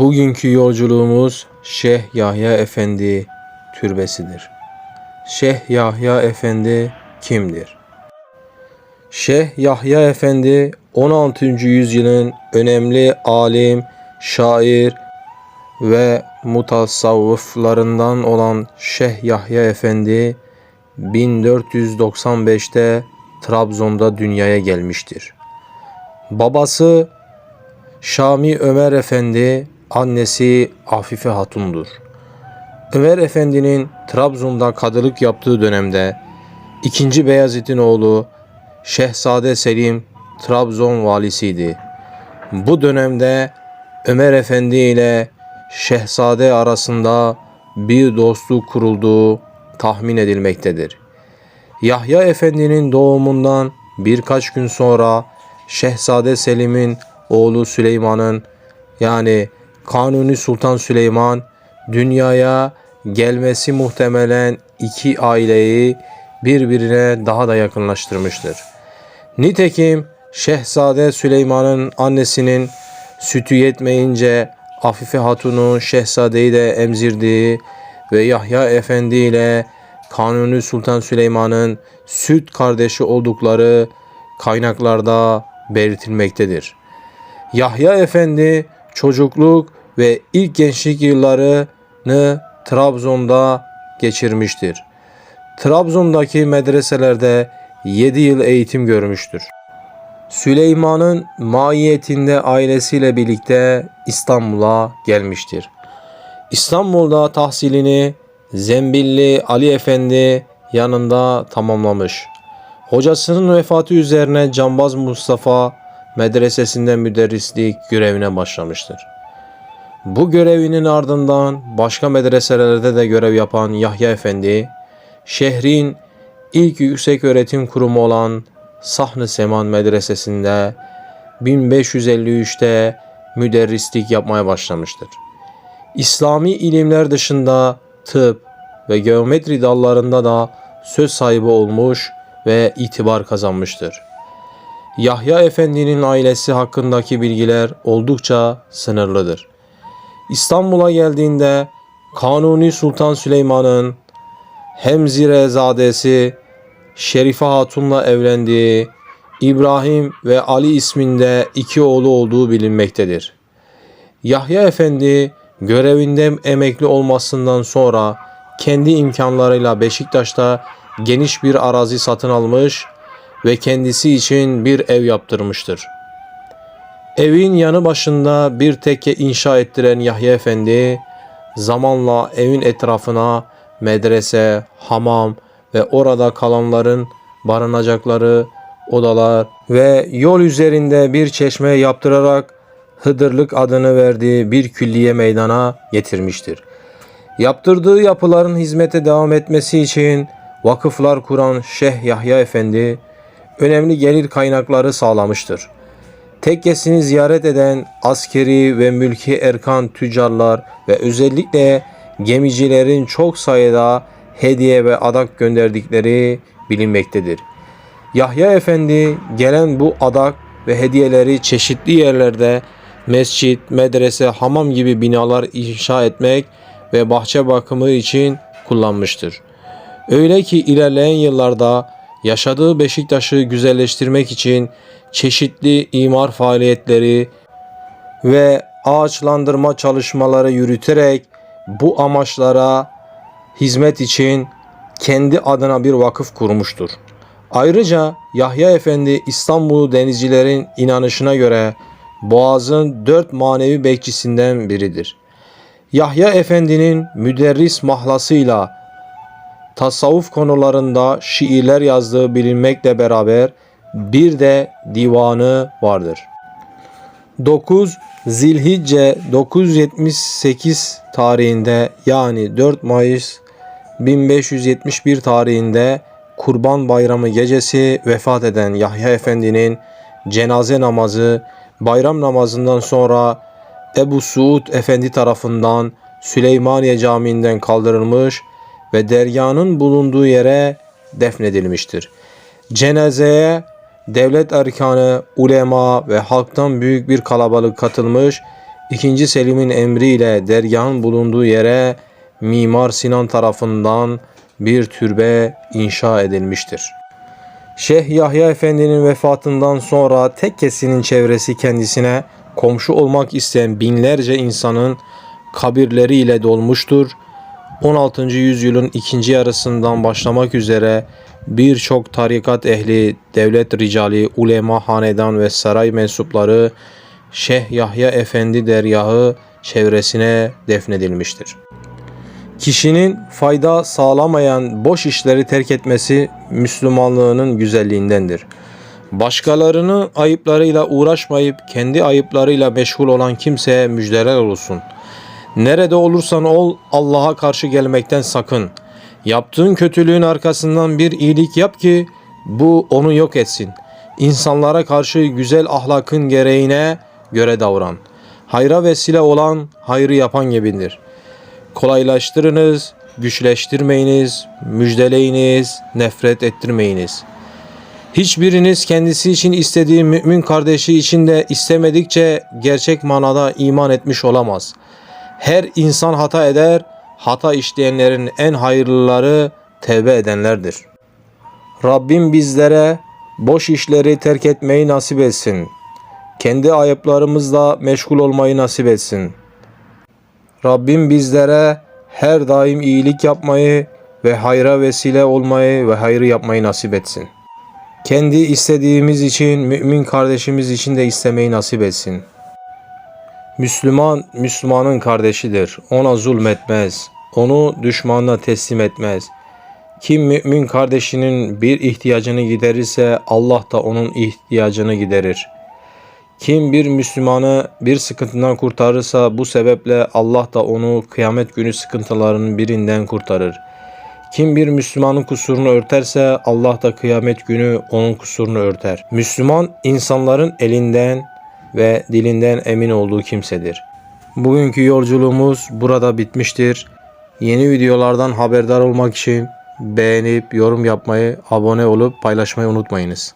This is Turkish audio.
Bugünkü yolculuğumuz Şeyh Yahya Efendi türbesidir. Şeyh Yahya Efendi kimdir? Şeyh Yahya Efendi 16. yüzyılın önemli alim, şair ve mutasavvıflarından olan Şeyh Yahya Efendi 1495'te Trabzon'da dünyaya gelmiştir. Babası Şami Ömer Efendi, annesi Afife Hatun'dur. Ömer Efendi'nin Trabzon'da kadılık yaptığı dönemde 2. Beyazıt'ın oğlu Şehzade Selim Trabzon valisiydi. Bu dönemde Ömer Efendi ile Şehzade arasında bir dostluk kurulduğu tahmin edilmektedir. Yahya Efendi'nin doğumundan birkaç gün sonra Şehzade Selim'in oğlu Süleyman'ın yani Kanuni Sultan Süleyman dünyaya gelmesi muhtemelen iki aileyi birbirine daha da yakınlaştırmıştır. Nitekim Şehzade Süleyman'ın annesinin sütü yetmeyince Afife Hatun'un Şehzade'yi de emzirdiği ve Yahya Efendi ile Kanuni Sultan Süleyman'ın süt kardeşi oldukları kaynaklarda belirtilmektedir. Yahya Efendi çocukluk ve ilk gençlik yıllarını Trabzon'da geçirmiştir. Trabzon'daki medreselerde 7 yıl eğitim görmüştür. Süleyman'ın maiyetinde ailesiyle birlikte İstanbul'a gelmiştir. İstanbul'da tahsilini Zembilli Ali Efendi yanında tamamlamış. Hocasının vefatı üzerine Cambaz Mustafa medresesinde müderrislik görevine başlamıştır. Bu görevinin ardından başka medreselerde de görev yapan Yahya Efendi, şehrin ilk yüksek öğretim kurumu olan Sahn-ı Seman Medresesi'nde 1553'te müderrislik yapmaya başlamıştır. İslami ilimler dışında tıp ve geometri dallarında da söz sahibi olmuş ve itibar kazanmıştır. Yahya Efendi'nin ailesi hakkındaki bilgiler oldukça sınırlıdır. İstanbul'a geldiğinde Kanuni Sultan Süleyman'ın Hemzirezadesi Şerife Hatun'la evlendiği, İbrahim ve Ali isminde iki oğlu olduğu bilinmektedir. Yahya Efendi görevinden emekli olmasından sonra kendi imkanlarıyla Beşiktaş'ta geniş bir arazi satın almış ve kendisi için bir ev yaptırmıştır. Evin yanı başında bir tekke inşa ettiren Yahya Efendi zamanla evin etrafına medrese, hamam ve orada kalanların barınacakları odalar ve yol üzerinde bir çeşme yaptırarak Hıdırlık adını verdiği bir külliye meydana getirmiştir. Yaptırdığı yapıların hizmete devam etmesi için vakıflar kuran Şeyh Yahya Efendi önemli gelir kaynakları sağlamıştır. Tekkesini ziyaret eden askeri ve mülki erkan tüccarlar ve özellikle gemicilerin çok sayıda hediye ve adak gönderdikleri bilinmektedir. Yahya Efendi gelen bu adak ve hediyeleri çeşitli yerlerde mescit, medrese, hamam gibi binalar inşa etmek ve bahçe bakımı için kullanmıştır. Öyle ki ilerleyen yıllarda yaşadığı Beşiktaş'ı güzelleştirmek için çeşitli imar faaliyetleri ve ağaçlandırma çalışmaları yürüterek bu amaçlara hizmet için kendi adına bir vakıf kurmuştur. Ayrıca Yahya Efendi İstanbul denizcilerin inanışına göre Boğaz'ın dört manevi bekçisinden biridir. Yahya Efendi'nin müderris mahlasıyla tasavvuf konularında şiirler yazdığı bilinmekle beraber bir de divanı vardır. 9 Zilhicce 978 tarihinde yani 4 Mayıs 1571 tarihinde Kurban Bayramı gecesi vefat eden Yahya Efendi'nin cenaze namazı bayram namazından sonra Ebu Suud Efendi tarafından Süleymaniye Camii'nden kaldırılmış ve deryanın bulunduğu yere defnedilmiştir. Cenazeye devlet erkanı, ulema ve halktan büyük bir kalabalık katılmış, 2. Selim'in emriyle dergahın bulunduğu yere Mimar Sinan tarafından bir türbe inşa edilmiştir. Şeyh Yahya Efendi'nin vefatından sonra tekkesinin çevresi kendisine komşu olmak isteyen binlerce insanın kabirleriyle dolmuştur. 16. yüzyılın ikinci yarısından başlamak üzere birçok tarikat ehli, devlet ricali, ulema, hanedan ve saray mensupları Şeyh Yahya Efendi dergahı çevresine defnedilmiştir. Kişinin fayda sağlamayan boş işleri terk etmesi Müslümanlığının güzelliğindendir. Başkalarının ayıplarıyla uğraşmayıp kendi ayıplarıyla meşgul olan kimseye müjdeler olsun. Nerede olursan ol Allah'a karşı gelmekten sakın. Yaptığın kötülüğün arkasından bir iyilik yap ki bu onu yok etsin. İnsanlara karşı güzel ahlakın gereğine göre davran. Hayra vesile olan hayrı yapan gibidir. Kolaylaştırınız, güçleştirmeyiniz, müjdeleyiniz, nefret ettirmeyiniz. Hiçbiriniz kendisi için istediği mümin kardeşi için de istemedikçe gerçek manada iman etmiş olamaz. Her insan hata eder, hata işleyenlerin en hayırlıları tevbe edenlerdir. Rabbim bizlere boş işleri terk etmeyi nasip etsin. Kendi ayıplarımızla meşgul olmayı nasip etsin. Rabbim bizlere her daim iyilik yapmayı ve hayra vesile olmayı ve hayrı yapmayı nasip etsin. Kendi istediğimiz için mümin kardeşimiz için de istemeyi nasip etsin. Müslüman, Müslümanın kardeşidir. Ona zulmetmez. Onu düşmanına teslim etmez. Kim mümin kardeşinin bir ihtiyacını giderirse Allah da onun ihtiyacını giderir. Kim bir Müslümanı bir sıkıntıdan kurtarırsa bu sebeple Allah da onu kıyamet günü sıkıntılarının birinden kurtarır. Kim bir Müslümanın kusurunu örterse Allah da kıyamet günü onun kusurunu örter. Müslüman insanların elinden ve dilinden emin olduğu kimsedir. Bugünkü yolculuğumuz burada bitmiştir. Yeni videolardan haberdar olmak için beğenip yorum yapmayı, abone olup paylaşmayı unutmayınız.